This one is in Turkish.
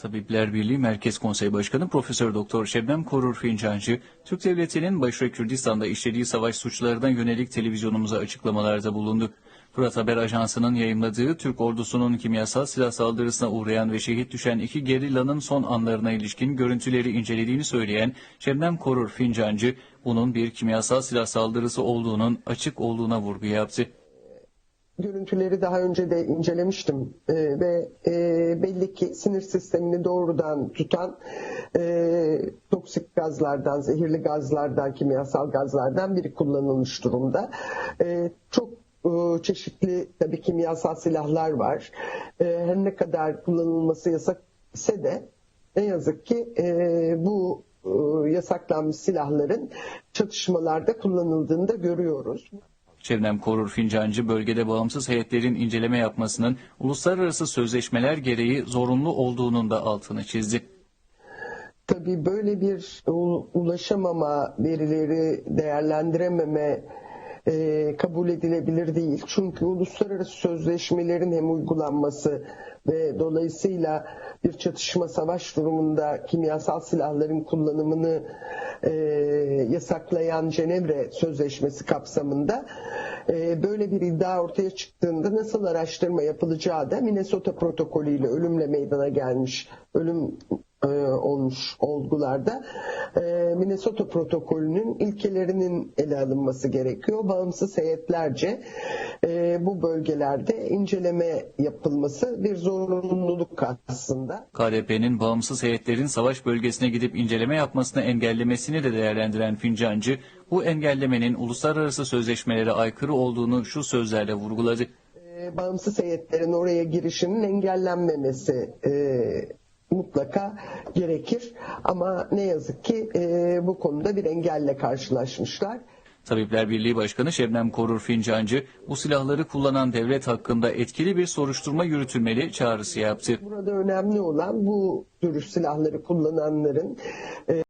Tabipler Birliği Merkez Konsey Başkanı Profesör Doktor Şebnem Korur Fincancı, Türk Devleti'nin başta Kürdistan'da işlediği savaş suçlarına yönelik televizyonumuza açıklamalarda bulundu. Fırat Haber Ajansı'nın yayımladığı Türk ordusunun kimyasal silah saldırısına uğrayan ve şehit düşen iki gerillanın son anlarına ilişkin görüntüleri incelediğini söyleyen Şebnem Korur Fincancı, bunun bir kimyasal silah saldırısı olduğunun açık olduğuna vurgu yaptı. Görüntüleri daha önce de incelemiştim Ee, ve e, belli ki sinir sistemini doğrudan tutan e, toksik gazlardan, zehirli gazlardan, kimyasal gazlardan biri kullanılmış durumda. E, çok e, çeşitli tabii kimyasal silahlar var. E, her ne kadar kullanılması yasak ise de ne yazık ki e, bu e, yasaklanmış silahların çatışmalarda kullanıldığını da görüyoruz. Şebnem Korur Fincancı bölgede bağımsız heyetlerin inceleme yapmasının uluslararası sözleşmeler gereği zorunlu olduğunun da altını çizdi. Tabii böyle bir ulaşamama, verileri değerlendirememe e, kabul edilebilir değil. Çünkü uluslararası sözleşmelerin hem uygulanması ve dolayısıyla bir çatışma savaş durumunda kimyasal silahların kullanımını e, yasaklayan Cenevre Sözleşmesi kapsamında e, böyle bir iddia ortaya çıktığında nasıl araştırma yapılacağı da Minnesota protokolü ile ölümle meydana gelmiş ölüm e, olmuş olgularda e, Minnesota protokolünün ilkelerinin ele alınması gerekiyor. Bağımsız heyetlerce e, bu bölgelerde inceleme yapılması bir zorunluluk aslında. KDP'nin bağımsız heyetlerin savaş bölgesine gidip inceleme yapmasını engellemesini de değerlendiren Fincancı, bu engellemenin uluslararası sözleşmelere aykırı olduğunu şu sözlerle vurguladı. Bağımsız heyetlerin oraya girişinin engellenmemesi e, mutlaka gerekir. Ama ne yazık ki e, bu konuda bir engelle karşılaşmışlar. Tabipler Birliği Başkanı Şebnem Korur Fincancı, bu silahları kullanan devlet hakkında etkili bir soruşturma yürütülmeli çağrısı yaptı. Burada önemli olan bu tür silahları kullananların e,